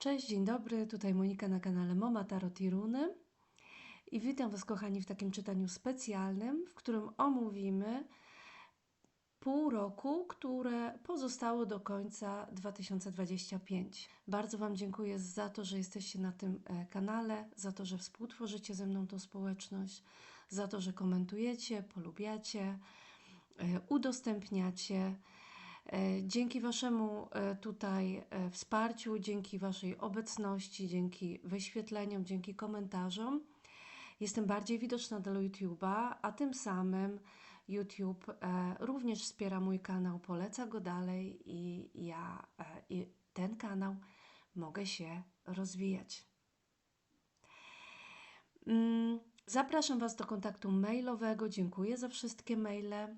Cześć, dzień dobry, tutaj Monika na kanale Moma Tarot i Runy i witam Was kochani w takim czytaniu specjalnym, w którym omówimy pół roku, które pozostało do końca 2025. Bardzo Wam dziękuję za to, że jesteście na tym e, kanale, za to, że współtworzycie ze mną tą społeczność, za to, że komentujecie, polubiacie, e, udostępniacie. E, Dzięki Waszemu e, tutaj e, wsparciu, dzięki Waszej obecności, dzięki wyświetleniom, dzięki komentarzom jestem bardziej widoczna dla YouTube'a, a tym samym YouTube również wspiera mój kanał, poleca go dalej i ja i ten kanał mogę się rozwijać. Mm, Zapraszam Was do kontaktu mailowego. Dziękuję za wszystkie maile.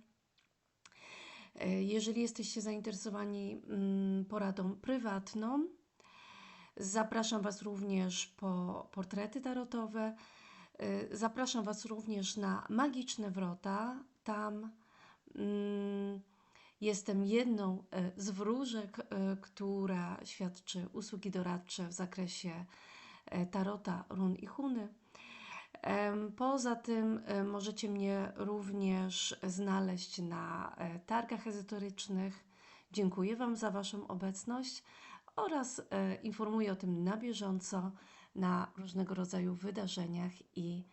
E, Jeżeli jesteście zainteresowani mm, poradą prywatną, zapraszam Was również po portrety tarotowe. E, Zapraszam Was również na magiczne wrota. Tam mm, jestem jedną e, z wróżek, która świadczy usługi doradcze w zakresie tarota, run i huny. Poza tym e, możecie mnie również znaleźć na e, targach ezoterycznych. Dziękuję Wam za Waszą obecność oraz e, informuję o tym na bieżąco na różnego rodzaju wydarzeniach i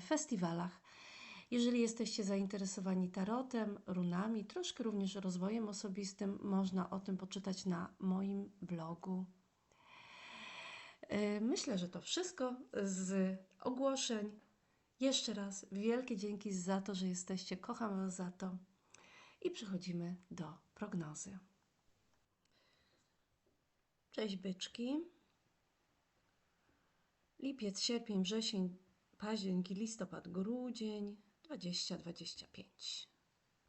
festiwalach. Jeżeli jesteście zainteresowani tarotem, runami, troszkę również rozwojem osobistym, można o tym poczytać na moim blogu. E, Myślę, że to wszystko z ogłoszeń. Jeszcze raz wielkie dzięki za to, że jesteście. Kocham Was za to. I przechodzimy do prognozy. Cześć byczki. Lipiec, sierpień, wrzesień, październik, listopad, grudzień 2025.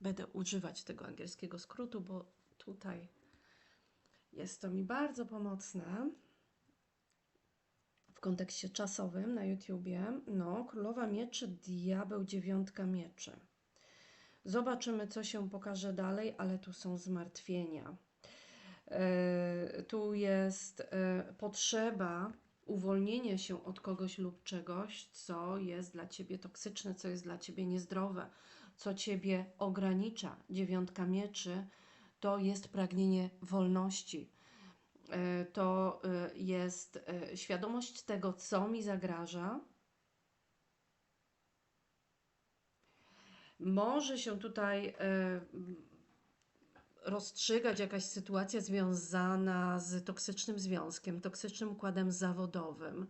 Będę używać tego angielskiego skrótu, bo tutaj jest to mi bardzo pomocne w kontekście czasowym na YouTubie. No, Królowa Mieczy, Diabeł, Dziewiątka Mieczy. Zobaczymy, co się pokaże dalej, ale tu są zmartwienia. E, tu jest e, potrzeba uwolnienia się od kogoś lub czegoś, co jest dla ciebie toksyczne, co jest dla ciebie niezdrowe, co ciebie ogranicza. Dziewiątka mieczy to jest pragnienie wolności. E, To e, jest e, świadomość tego, co mi zagraża. Może się tutaj rozstrzygać jakaś sytuacja związana z toksycznym związkiem, toksycznym układem zawodowym,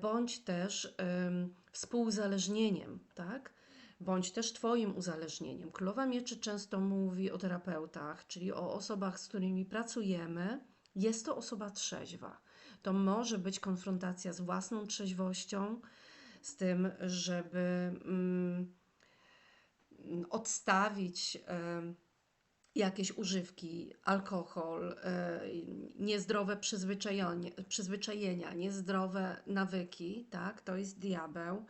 bądź też em, współuzależnieniem, tak? Bądź też Twoim uzależnieniem. Królowa Mieczy często mówi o terapeutach, czyli o osobach, z którymi pracujemy. Jest to osoba trzeźwa. To może być konfrontacja z własną trzeźwością, z tym, żeby mm, odstawić em, jakieś używki, alkohol, niezdrowe przyzwyczajenia, niezdrowe nawyki, tak? To jest diabeł.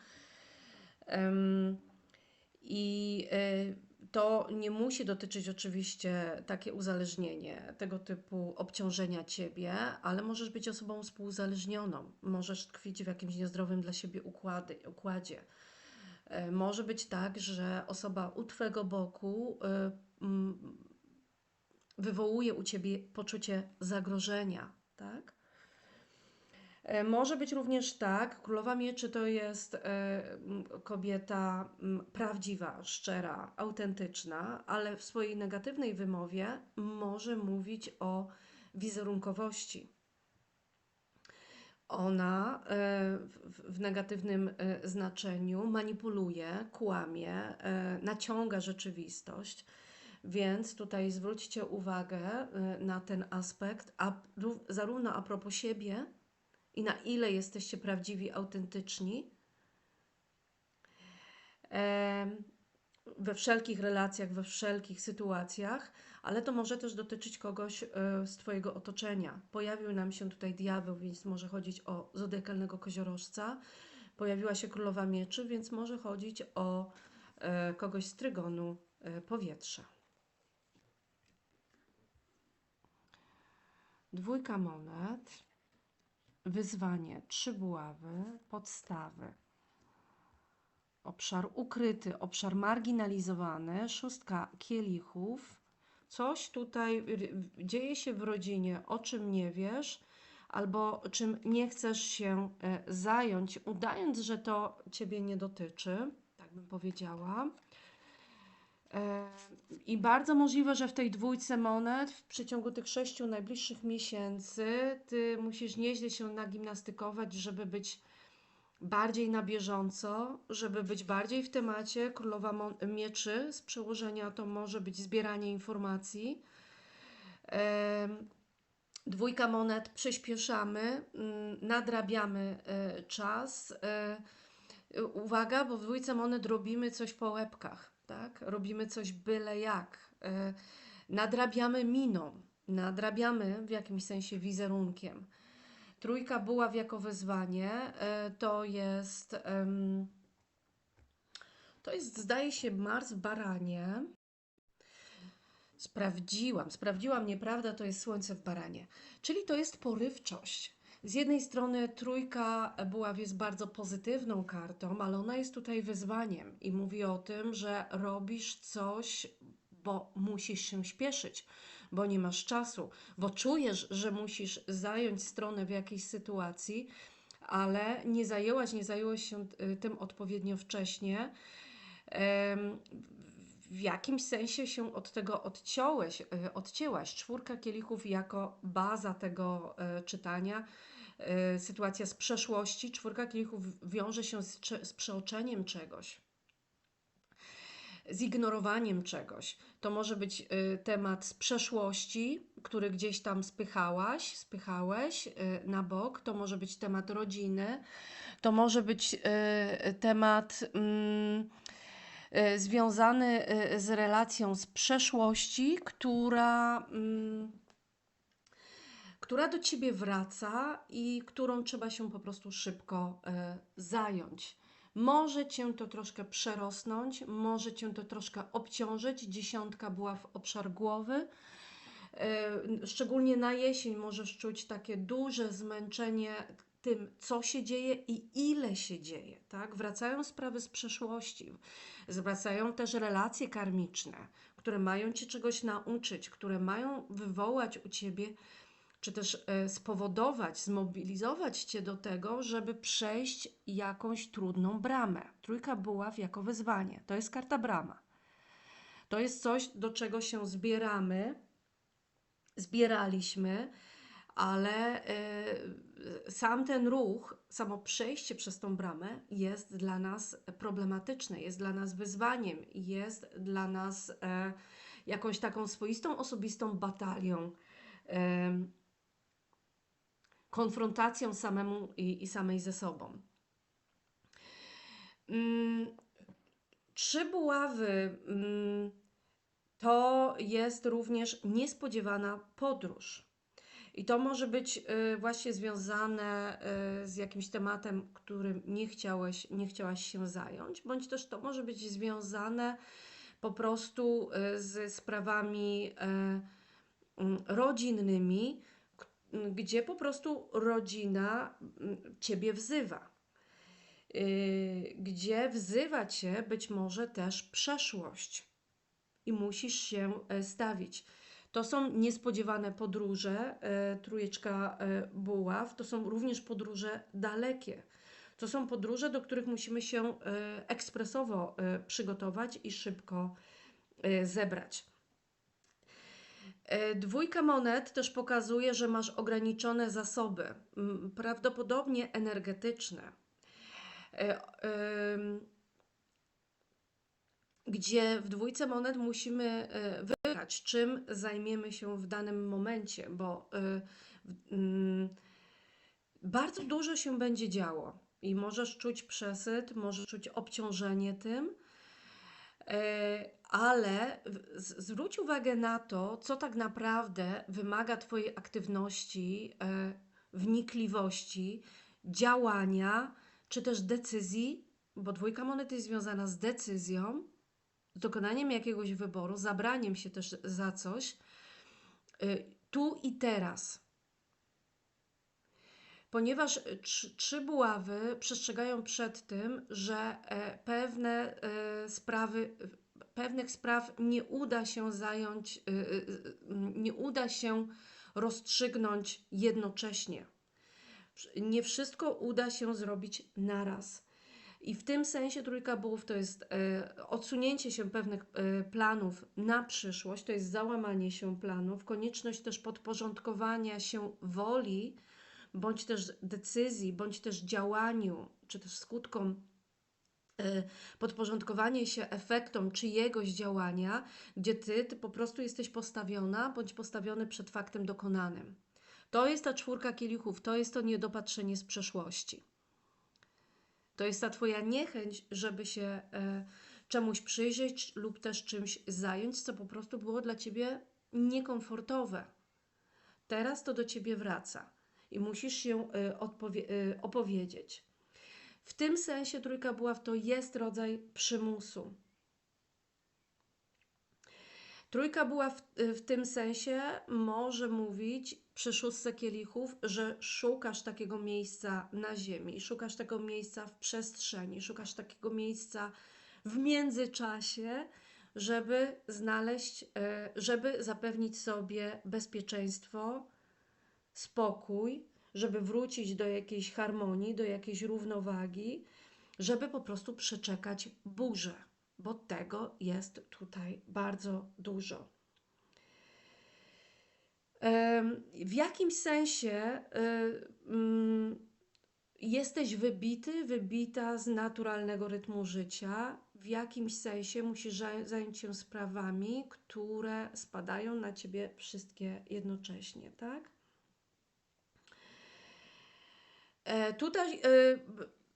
I e, to nie musi dotyczyć oczywiście takie uzależnienie, tego typu obciążenia ciebie, ale możesz być osobą współuzależnioną. Możesz tkwić w jakimś niezdrowym dla siebie układy, układzie. E, Może być tak, że osoba u twojego boku e, wywołuje u ciebie poczucie zagrożenia, tak? E, Może być również tak, Królowa Mieczy to jest e, kobieta prawdziwa, szczera, autentyczna, ale w swojej negatywnej wymowie może mówić o wizerunkowości. Ona e, w, negatywnym znaczeniu manipuluje, kłamie, naciąga rzeczywistość. Więc tutaj zwróćcie uwagę na ten aspekt, a, rów- zarówno a propos siebie i na ile jesteście prawdziwi, autentyczni we wszelkich relacjach, we wszelkich sytuacjach, ale to może też dotyczyć kogoś e, z Twojego otoczenia. Pojawił nam się tutaj diabeł, więc może chodzić o zodiakalnego koziorożca. Pojawiła się królowa mieczy, więc może chodzić o e, kogoś z trygonu e, powietrza. Dwójka monet. Wyzwanie, trzy buławy, podstawy. Obszar ukryty, obszar marginalizowany, szóstka kielichów. Coś tutaj dzieje się w rodzinie, o czym nie wiesz, albo czym nie chcesz się e, zająć, udając, że to ciebie nie dotyczy, tak bym powiedziała. I bardzo możliwe, że w tej dwójce monet w przeciągu tych sześciu najbliższych miesięcy ty musisz nieźle się nagimnastykować, żeby być bardziej na bieżąco, żeby być bardziej w temacie. Królowa Mieczy z przełożenia to może być zbieranie informacji. Dwójka monet przyspieszamy, mm, nadrabiamy e, czas. E, Uwaga, bo w dwójce monet robimy coś po łebkach, tak? Robimy coś byle jak. E, Nadrabiamy miną, nadrabiamy w jakimś sensie wizerunkiem. Trójka buław jako wyzwanie e, to jest, to jest, zdaje się, Mars w baranie. Sprawdziłam, sprawdziłam, nieprawda, to jest Słońce w baranie. Czyli to jest porywczość. Z jednej strony trójka buław jest bardzo pozytywną kartą, ale ona jest tutaj wyzwaniem i mówi o tym, że robisz coś, bo musisz się śpieszyć, bo nie masz czasu, bo czujesz, że musisz zająć stronę w jakiejś sytuacji, ale nie zajęłaś, nie zajęłaś się y, tym odpowiednio wcześnie. W jakimś sensie się od tego odciąłeś, y, odcięłaś. Czwórka kielichów jako baza tego y, czytania. Y, Sytuacja z przeszłości. Czwórka kielichów wiąże się z, z przeoczeniem czegoś, z ignorowaniem czegoś. To może być temat z przeszłości, który gdzieś tam spychałaś, spychałeś na bok. To może być temat rodziny. To może być temat. mm, związany y, z relacją z przeszłości, która, mm, która do ciebie wraca i którą trzeba się po prostu szybko e, zająć. Może cię to troszkę przerosnąć, może cię to troszkę obciążyć. Dziesiątka była w obszar głowy. E, Szczególnie na jesień możesz czuć takie duże zmęczenie tym, co się dzieje i ile się dzieje. Tak? Wracają sprawy z przeszłości, zwracają też relacje karmiczne, które mają cię czegoś nauczyć, które mają wywołać u ciebie, czy też e, spowodować, zmobilizować cię do tego, żeby przejść jakąś trudną bramę. Trójka buław jako wyzwanie. To jest karta brama. To jest coś, do czego się zbieramy, zbieraliśmy, ale y, sam ten ruch, samo przejście przez tą bramę jest dla nas problematyczne, jest dla nas wyzwaniem, jest dla nas e, jakąś taką swoistą, osobistą batalią, em, konfrontacją samemu i, i samej ze sobą. Mm, Trzy buławy mm, to jest również niespodziewana podróż. I to może być y, właśnie związane y, z jakimś tematem, którym nie chciałeś, nie chciałaś się zająć, bądź też to może być związane po prostu y, ze sprawami mm, rodzinnymi, k- m, gdzie po prostu rodzina mm, ciebie wzywa. Gdzie wzywa cię być może też przeszłość i musisz się stawić. To są niespodziewane podróże, e, trójeczka e, buław, to są również podróże dalekie. To są podróże, do których musimy się e, ekspresowo przygotować i szybko zebrać. Dwójka monet też pokazuje, że masz ograniczone zasoby, prawdopodobnie energetyczne. Gdzie w dwójce monet musimy wybrać, czym zajmiemy się w danym momencie, bo e, w- mm, bardzo dużo się będzie działo i możesz czuć przesyt, możesz czuć obciążenie tym, e, ale zwróć uwagę na to, co tak naprawdę wymaga Twojej aktywności, e, wnikliwości, działania, czy też decyzji, bo dwójka monet jest związana z decyzją, dokonaniem jakiegoś wyboru, zabraniem się też za coś, y, tu i teraz. ponieważ trzy, buławy przestrzegają przed tym, że e, pewne e, sprawy, pewnych spraw nie uda się zająć, y, y, nie uda się rozstrzygnąć jednocześnie. Nie wszystko uda się zrobić naraz. I w tym sensie trójka bułów to jest e, odsunięcie się pewnych e, planów na przyszłość, to jest załamanie się planów, konieczność też podporządkowania się woli, bądź też decyzji, bądź też działaniu, czy też skutkom e, podporządkowanie się efektom czyjegoś działania, gdzie ty, ty po prostu jesteś postawiona bądź postawiony przed faktem dokonanym. To jest ta czwórka kielichów, to jest to niedopatrzenie z przeszłości. To jest ta Twoja niechęć, żeby się e, czemuś przyjrzeć lub też czymś zająć, co po prostu było dla Ciebie niekomfortowe. Teraz to do Ciebie wraca i musisz się e, e, opowiedzieć. W tym sensie trójka buław to jest rodzaj przymusu. Trójka była w, w tym sensie, może mówić przy szóstce kielichów, że szukasz takiego miejsca na ziemi, szukasz tego miejsca w przestrzeni, szukasz takiego miejsca w międzyczasie, żeby znaleźć, e, żeby zapewnić sobie bezpieczeństwo, spokój, żeby wrócić do jakiejś harmonii, do jakiejś równowagi, żeby po prostu przeczekać burzę bo tego jest tutaj bardzo dużo. W jakimś sensie jesteś wybity, wybita z naturalnego rytmu życia. W jakimś sensie musisz zająć się sprawami, które spadają na ciebie wszystkie jednocześnie, tak? E, tutaj e,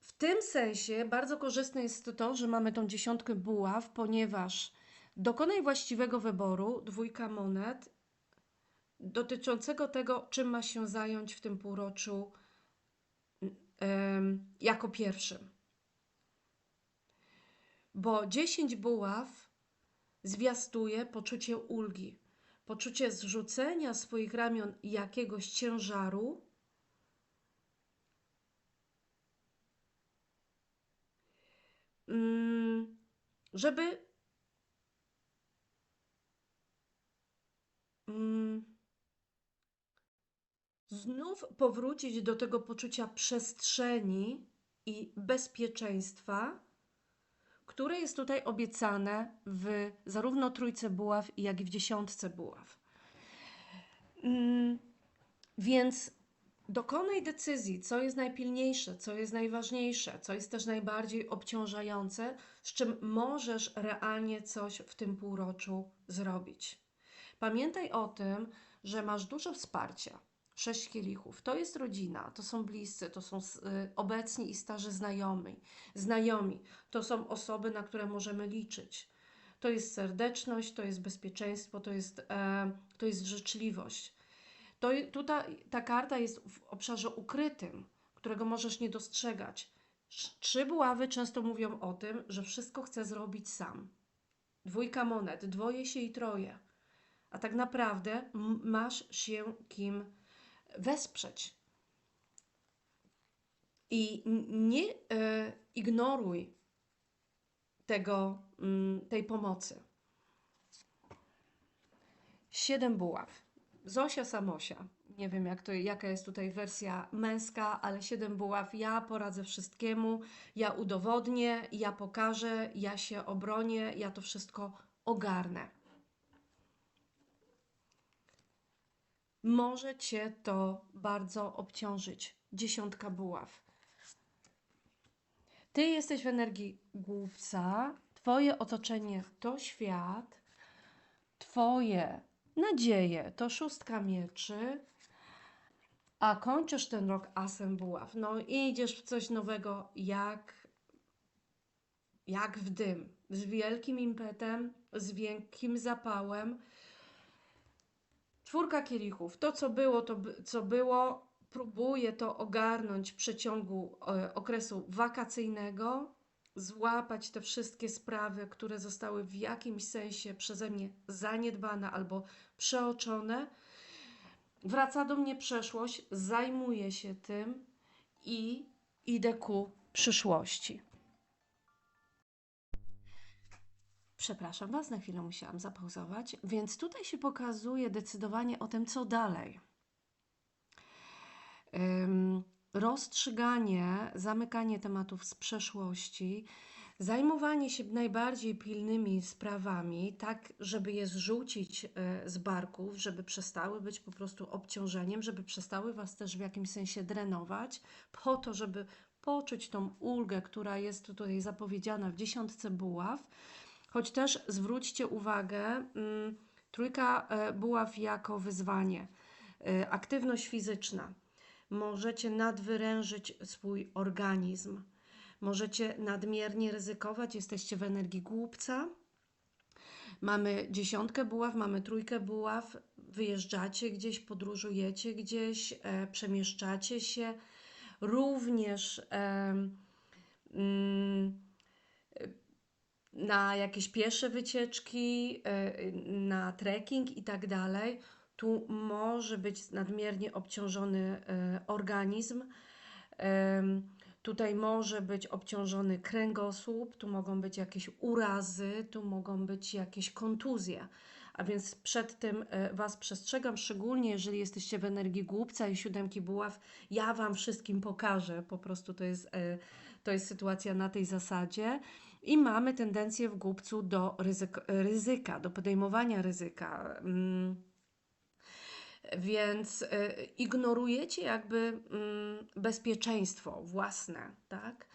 w tym sensie bardzo korzystne jest to, że mamy tą dziesiątkę buław, ponieważ dokonaj właściwego wyboru, dwójka monet, dotyczącego tego, czym ma się zająć w tym półroczu jako pierwszym. Bo 10 buław zwiastuje poczucie ulgi, poczucie zrzucenia swoich ramion jakiegoś ciężaru Mm, żeby mm, znów powrócić do tego poczucia przestrzeni i bezpieczeństwa, które jest tutaj obiecane w zarówno trójce buław, jak i w dziesiątce buław. Mm, więc Dokonaj decyzji, co jest najpilniejsze, co jest najważniejsze, co jest też najbardziej obciążające, z czym możesz realnie coś w tym półroczu zrobić. Pamiętaj o tym, że masz dużo wsparcia. Sześć kielichów. To jest rodzina, to są bliscy, to są y, obecni i starzy znajomi. Znajomi to są osoby, na które możemy liczyć. To jest serdeczność, to jest bezpieczeństwo, to jest, e, to jest życzliwość. To tutaj ta karta jest w obszarze ukrytym, którego możesz nie dostrzegać. Trzy buławy często mówią o tym, że wszystko chce zrobić sam. Dwójka monet, dwoje się i troje. A tak naprawdę masz się kim wesprzeć. I nie e, ignoruj tego, m, tej pomocy. Siedem buław. Zosia Samosia. Nie wiem, jak to, jaka jest tutaj wersja męska, ale siedem buław. Ja poradzę wszystkiemu, ja udowodnię, ja pokażę, ja się obronię, ja to wszystko ogarnę. Może cię to bardzo obciążyć. Dziesiątka buław. Ty jesteś w energii głupca, Twoje otoczenie to świat, Twoje nadzieję, to szóstka mieczy, a kończysz ten rok asem buław. No idziesz w coś nowego jak, jak w dym, z wielkim impetem, z wielkim zapałem. Czwórka kielichów. To, co było, to co było, próbuję to ogarnąć w przeciągu e, okresu wakacyjnego, złapać te wszystkie sprawy, które zostały w jakimś sensie przeze mnie zaniedbane albo przeoczone. Wraca do mnie przeszłość, zajmuję się tym i idę ku przyszłości. Przepraszam Was, na chwilę musiałam zapauzować. Więc tutaj się pokazuje decydowanie o tym, co dalej. Rozstrzyganie, zamykanie tematów z przeszłości, zajmowanie się najbardziej pilnymi sprawami, tak żeby je zrzucić y, z barków, żeby przestały być po prostu obciążeniem, żeby przestały Was też w jakimś sensie drenować, po to, żeby poczuć tą ulgę, która jest tutaj zapowiedziana w dziesiątce buław. Choć też zwróćcie uwagę, mm, trójka e, buław jako wyzwanie, e, aktywność fizyczna. Możecie nadwyrężyć swój organizm, możecie nadmiernie ryzykować, jesteście w energii głupca. Mamy dziesiątkę buław, mamy trójkę buław, wyjeżdżacie gdzieś, podróżujecie gdzieś, e, przemieszczacie się. Również e, mm, na jakieś piesze wycieczki, e, na trekking i tak dalej. Tu może być nadmiernie obciążony e, organizm. Tutaj może być obciążony kręgosłup, tu mogą być jakieś urazy, tu mogą być jakieś kontuzje. A więc przed tym e, Was przestrzegam, szczególnie jeżeli jesteście w energii głupca i siódemki buław. Ja Wam wszystkim pokażę, po prostu to jest, e, to jest sytuacja na tej zasadzie. I mamy tendencję w głupcu do ryzyk, ryzyka, do podejmowania ryzyka. Mm. Więc y, ignorujecie jakby mm, bezpieczeństwo własne, tak?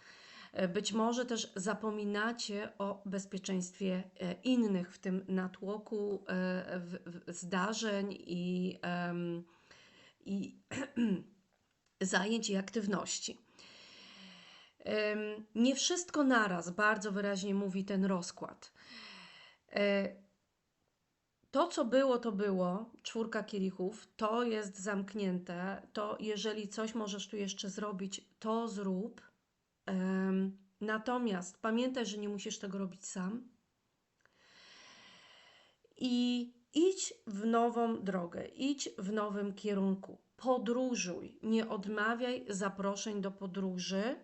Y, Być może też zapominacie o bezpieczeństwie e, innych w tym natłoku e, zdarzeń i, i zajęć i aktywności. Nie wszystko naraz, bardzo wyraźnie mówi ten rozkład. To, co było, to było, czwórka kielichów, to jest zamknięte. To jeżeli coś możesz tu jeszcze zrobić, to zrób. Em, Natomiast pamiętaj, że nie musisz tego robić sam. I idź w nową drogę, idź w nowym kierunku. Podróżuj, nie odmawiaj zaproszeń do podróży.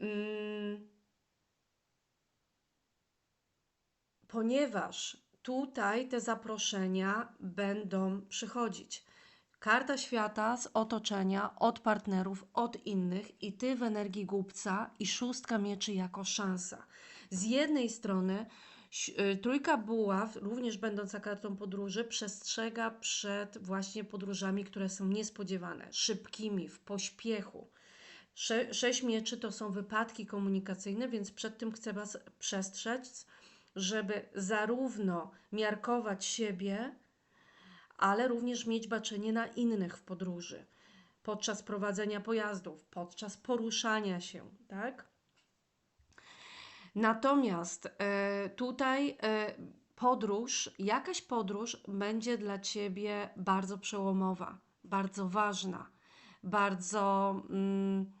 Mm, ponieważ tutaj te zaproszenia będą przychodzić. Karta świata z otoczenia, od partnerów, od innych i ty w energii głupca i szóstka mieczy jako szansa. Z jednej strony y, trójka buław, również będąca kartą podróży, przestrzega przed właśnie podróżami, które są niespodziewane, szybkimi, w pośpiechu. Sze, sześć mieczy to są wypadki komunikacyjne, więc przed tym chcę Was przestrzec, żeby zarówno miarkować siebie, ale również mieć baczenie na innych w podróży, podczas prowadzenia pojazdów, podczas poruszania się, tak? Natomiast e, tutaj e, podróż, jakaś podróż będzie dla Ciebie bardzo przełomowa, bardzo ważna, bardzo mm,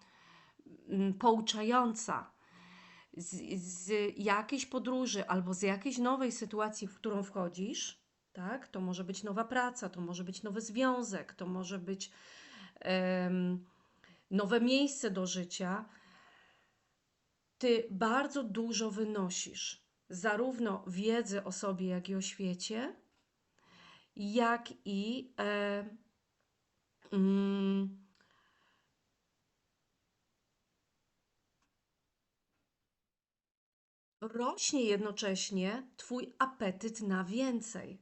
mm, pouczająca. Z, z jakiejś podróży albo z jakiejś nowej sytuacji, w którą wchodzisz, tak? To może być nowa praca, to może być nowy związek, to może być em, nowe miejsce do życia. Ty bardzo dużo wynosisz, zarówno wiedzy o sobie, jak i o świecie, jak i mm, rośnie jednocześnie Twój apetyt na więcej.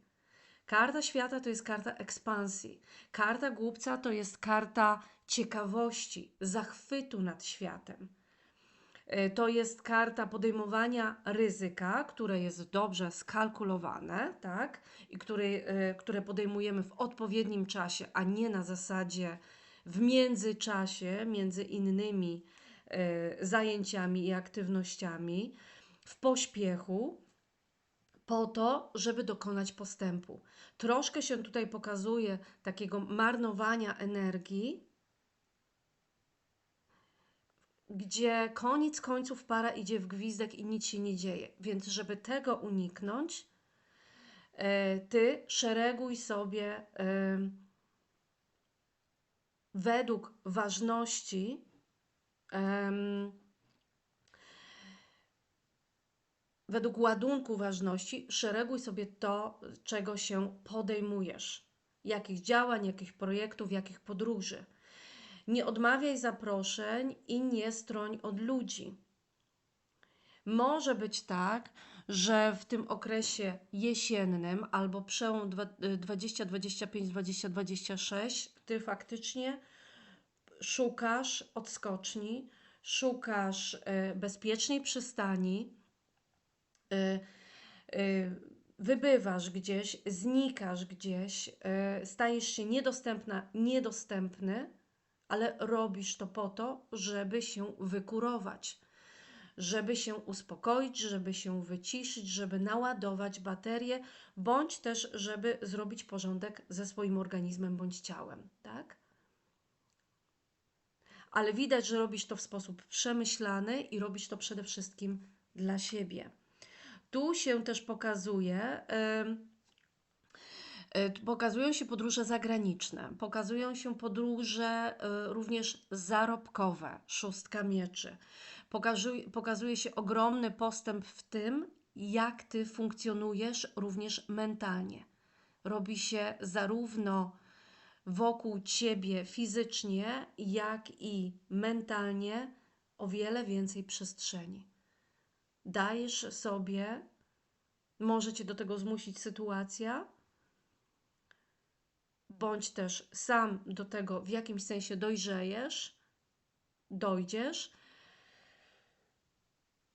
Karta świata to jest karta ekspansji. Karta głupca to jest karta ciekawości, zachwytu nad światem. E, To jest karta podejmowania ryzyka, które jest dobrze skalkulowane, tak? I które, które podejmujemy w odpowiednim czasie, a nie na zasadzie w międzyczasie między innymi e, zajęciami i aktywnościami, w pośpiechu, po to, żeby dokonać postępu. Troszkę się tutaj pokazuje takiego marnowania energii, gdzie koniec końców para idzie w gwizdek i nic się nie dzieje. Więc, żeby tego uniknąć, e, ty szereguj sobie em, według ważności em, według ładunku ważności szereguj sobie to, czego się podejmujesz. Jakich działań, jakich projektów, jakich podróży. Nie odmawiaj zaproszeń i nie stroń od ludzi. Może być tak, że w tym okresie jesiennym albo przełom dwa- y, 20, 25, 20, 26 ty faktycznie szukasz odskoczni, szukasz y, bezpiecznej przystani, wybywasz gdzieś, znikasz gdzieś, y, stajesz się niedostępna, niedostępny, ale robisz to po to, żeby się wykurować, żeby się uspokoić, żeby się wyciszyć, żeby naładować baterię, bądź też, żeby zrobić porządek ze swoim organizmem bądź ciałem, tak? Ale widać, że robisz to w sposób przemyślany i robisz to przede wszystkim dla siebie. Tu się też pokazuje, e, pokazują się podróże zagraniczne, pokazują się podróże e, również zarobkowe, szóstka mieczy. Pokazuje, pokazuje się ogromny postęp w tym, jak ty funkcjonujesz również mentalnie. Robi się zarówno wokół ciebie fizycznie, jak i mentalnie o wiele więcej przestrzeni. Dajesz sobie, może cię do tego zmusić sytuacja, bądź też sam do tego w jakimś sensie dojrzejesz, dojdziesz,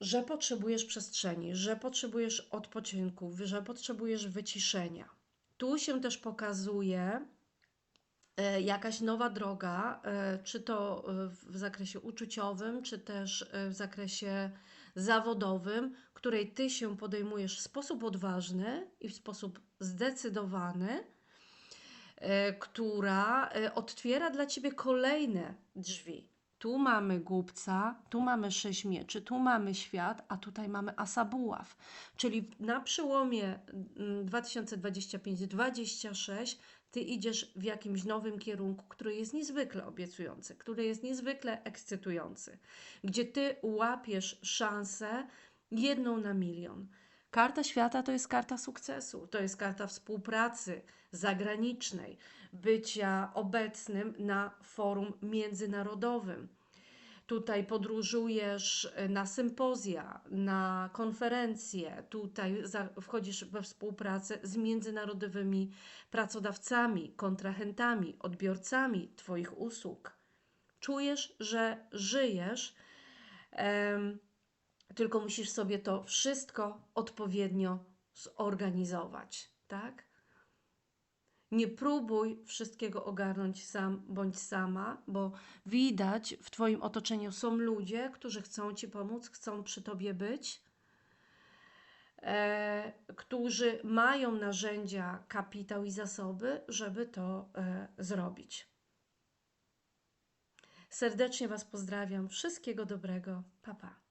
że potrzebujesz przestrzeni, że potrzebujesz odpoczynku, że potrzebujesz wyciszenia. Tu się też pokazuje e, jakaś nowa droga, e, czy to e, w zakresie uczuciowym, czy też w zakresie zawodowym, której ty się podejmujesz w sposób odważny i w sposób zdecydowany, e, która e, otwiera dla ciebie kolejne drzwi. Tu mamy głupca, tu mamy sześć mieczy, tu mamy świat, a tutaj mamy asa buław. Czyli na przełomie mm, 2025-26 ty idziesz w jakimś nowym kierunku, który jest niezwykle obiecujący, który jest niezwykle ekscytujący, gdzie ty łapiesz szansę jedną na milion. Karta świata to jest karta sukcesu, to jest karta współpracy zagranicznej, bycia obecnym na forum międzynarodowym. Tutaj podróżujesz e, na sympozja, na konferencje, tutaj wchodzisz we współpracę z międzynarodowymi pracodawcami, kontrahentami, odbiorcami Twoich usług. Czujesz, że żyjesz, tylko musisz sobie to wszystko odpowiednio zorganizować, tak? Nie próbuj wszystkiego ogarnąć sam bądź sama, bo widać w Twoim otoczeniu są ludzie, którzy chcą Ci pomóc, chcą przy Tobie być, e, którzy mają narzędzia, kapitał i zasoby, żeby to e, zrobić. Serdecznie Was pozdrawiam. Wszystkiego dobrego. Pa, pa.